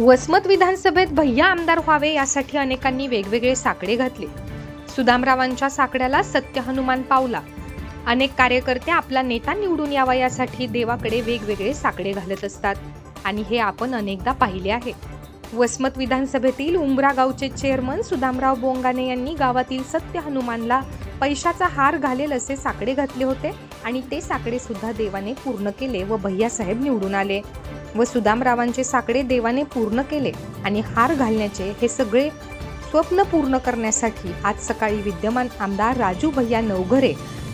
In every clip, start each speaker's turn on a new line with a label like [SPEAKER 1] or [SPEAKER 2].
[SPEAKER 1] वसमत विधानसभेत भैया आमदार व्हावे यासाठी अनेकांनी वेगवेगळे साकडे घातले. सुदामरावांच्या साकड्याला सत्य हनुमान पावला. अनेक कार्यकर्ते आपला नेता निवडून यावा यासाठी देवाकडे वेगवेगळे साकडे घालत असतात आणि हे आपण अनेकदा पाहिले आहे. वसमत विधानसभेतील उंबरा गावचे चेअरमन सुदामराव बोंगाने यांनी गावातील सत्य हनुमानला पैशाचा हार घालेल असे साकडे घातले होते आणि ते साकडे सुद्धा देवाने पूर्ण केले व भैयासाहेब निवडून आले. व सुदामरावांचे साकडे देवाने पूर्ण केले आणि हार घालण्याचे हे सगळे स्वप्न पूर्ण करण्यासाठी आज सकाळी विद्यमान आमदार राजू भैया नवघरे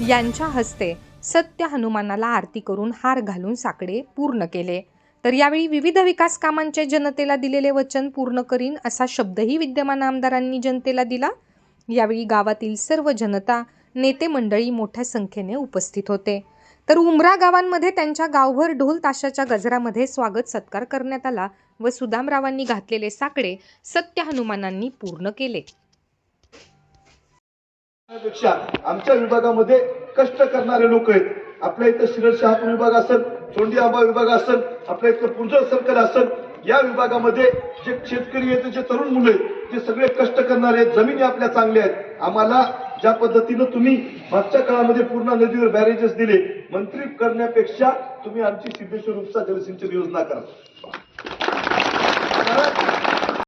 [SPEAKER 1] यांच्या हस्ते सत्य हनुमानाला आरती करून हार घालून साकडे पूर्ण केले. तर यावेळी विविध विकास कामांचे जनतेला दिलेले वचन पूर्ण करीन असा शब्दही विद्यमान आमदारांनी जनतेला दिला. यावेळी गावातील सर्व जनता नेते मंडळी मोठ्या संख्येने उपस्थित होते. तर उमरा गावांमध्ये त्यांच्या गावभर ढोल ताशाच्या गजरामध्ये स्वागत सत्कार करण्यात आला व सुदामरावांनी घातलेले साकडे सत्य हनुमानांनी पूर्ण केले.
[SPEAKER 2] पेक्षा आमच्या विभागामध्ये कष्ट करणारे लोक आहेत. आपल्या इथं शिरड शहापूर विभाग असेल चोंडी आंबा विभाग असेल आपल्या इथं पुंजळ सर्कल असेल या विभागामध्ये जे शेतकरी आहेत जे तरुण मुलं आहेत ते सगळे कष्ट करणारे आहेत जमिनी आपल्या चांगल्या आहेत. आम्हाला ज्या पद्धतीनं तुम्ही मागच्या काळामध्ये पूर्ण नदीवर बॅरेजेस दिले मंत्री करण्यापेक्षा तुम्ही आमची सिद्धेश्वर उपसा जलसिंचन योजना करा.